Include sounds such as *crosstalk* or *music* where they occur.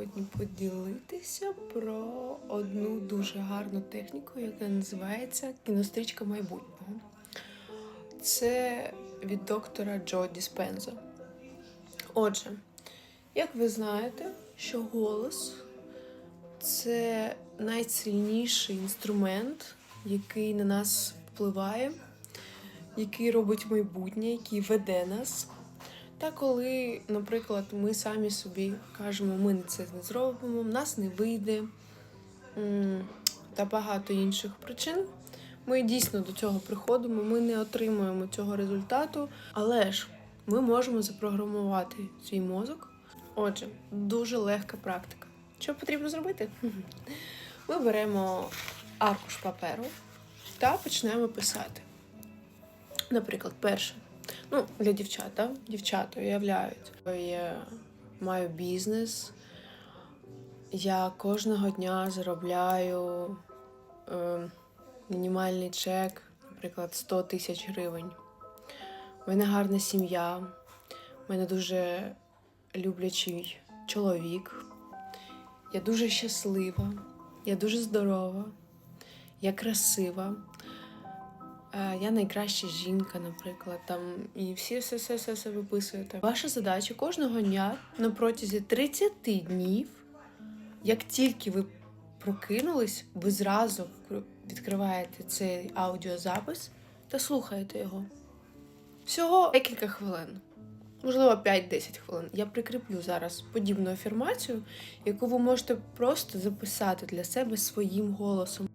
Сьогодні поділитися про одну дуже гарну техніку, яка називається кінострічка майбутнього. Це від доктора Джо Діспенза. Отже, як ви знаєте, що голос це найсильніший інструмент, який на нас впливає, який робить майбутнє, який веде нас. Та коли, наприклад, ми самі собі кажемо, ми це не зробимо, в нас не вийде та багато інших причин, ми дійсно до цього приходимо, ми не отримуємо цього результату, але ж ми можемо запрограмувати свій мозок. Отже, дуже легка практика. Що потрібно зробити? *laughs* Ми беремо аркуш паперу та почнемо писати. Наприклад, перше. Ну, для дівчат, да? дівчата уявляють. Я маю бізнес. Я кожного дня заробляю е, мінімальний чек, наприклад, 100 тисяч гривень. У мене гарна сім'я, у мене дуже люблячий чоловік. Я дуже щаслива, я дуже здорова, я красива. Я найкраща жінка, наприклад, там і всі все, все, все, все виписуєте. Ваша задача кожного дня на протязі 30 днів, як тільки ви прокинулись, ви зразу відкриваєте цей аудіозапис та слухаєте його. Всього декілька хвилин. Можливо, 5-10 хвилин. Я прикріплю зараз подібну афірмацію, яку ви можете просто записати для себе своїм голосом.